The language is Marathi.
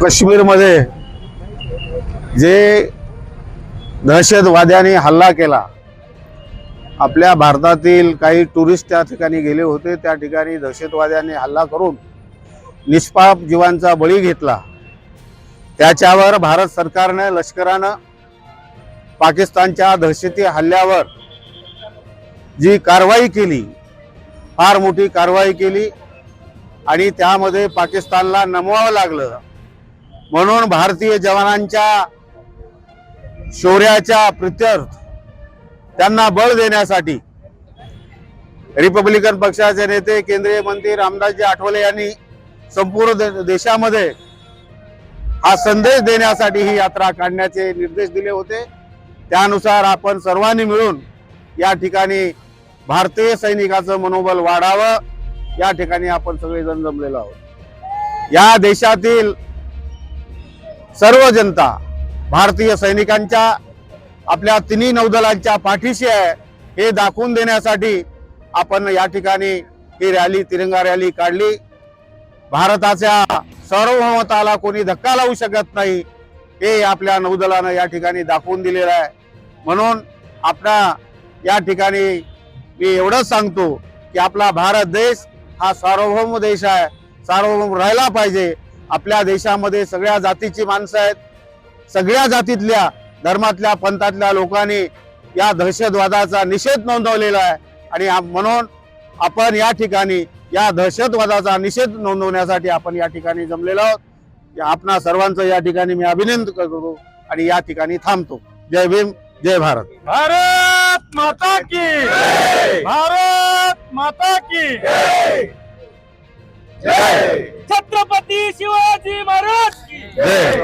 काश्मीरमध्ये जे दहशतवाद्यांनी हल्ला केला आपल्या भारतातील काही टुरिस्ट त्या ठिकाणी गेले होते त्या ठिकाणी दहशतवाद्यांनी हल्ला करून निष्पाप जीवांचा बळी घेतला. त्याच्यावर भारत सरकारनं लष्करानं पाकिस्तानच्या दहशती हल्ल्यावर जी कारवाई केली फार मोठी कारवाई केली आणि त्यामध्ये पाकिस्तानला नमवावं लागलं. म्हणून भारतीय जवानांच्या शौर्याच्या प्रित्यर्थ त्यांना बळ देण्यासाठी रिपब्लिकन पक्षाचे नेते केंद्रीय मंत्री रामदासजी आठवले यांनी संपूर्ण देशामध्ये हा संदेश देण्यासाठी ही यात्रा काढण्याचे निर्देश दिले होते. त्यानुसार आपण सर्वांनी मिळून या ठिकाणी भारतीय सैनिकाचं मनोबल वाढावं. या ठिकाणी आपण सगळेजण जमलेलो आहोत. या देशातील सर्व जनता भारतीय सैनिकांच्या आपल्या तिन्ही नौदलांच्या पाठीशी आहे हे दाखवून देण्यासाठी आपण या ठिकाणी ही रॅली तिरंगा रॅली काढली. भारताच्या सार्वभौमताला कोणी धक्का लावू शकत नाही हे आपल्या नौदलानं या ठिकाणी दाखवून दिलेलं आहे. म्हणून आपला या ठिकाणी मी एवढंच सांगतो की आपला भारत देश हा सार्वभौम देश आहे सार्वभौम राहिला पाहिजे. आपल्या देशामध्ये सगळ्या जातीची माणसं आहेत. सगळ्या जातीतल्या धर्मातल्या पंथातल्या लोकांनी या दहशतवादाचा निषेध नोंदवलेला आहे. आणि म्हणून आपण या ठिकाणी या दहशतवादाचा निषेध नोंदवण्यासाठी आपण या ठिकाणी जमलेलो आहोत. या आपणा सर्वांचं या ठिकाणी मी अभिनंदन करतो आणि या ठिकाणी थांबतो. जय भीम जय भारत. भारत माता की भारत माता की छत्रपती शिवाजी महाराज की जय.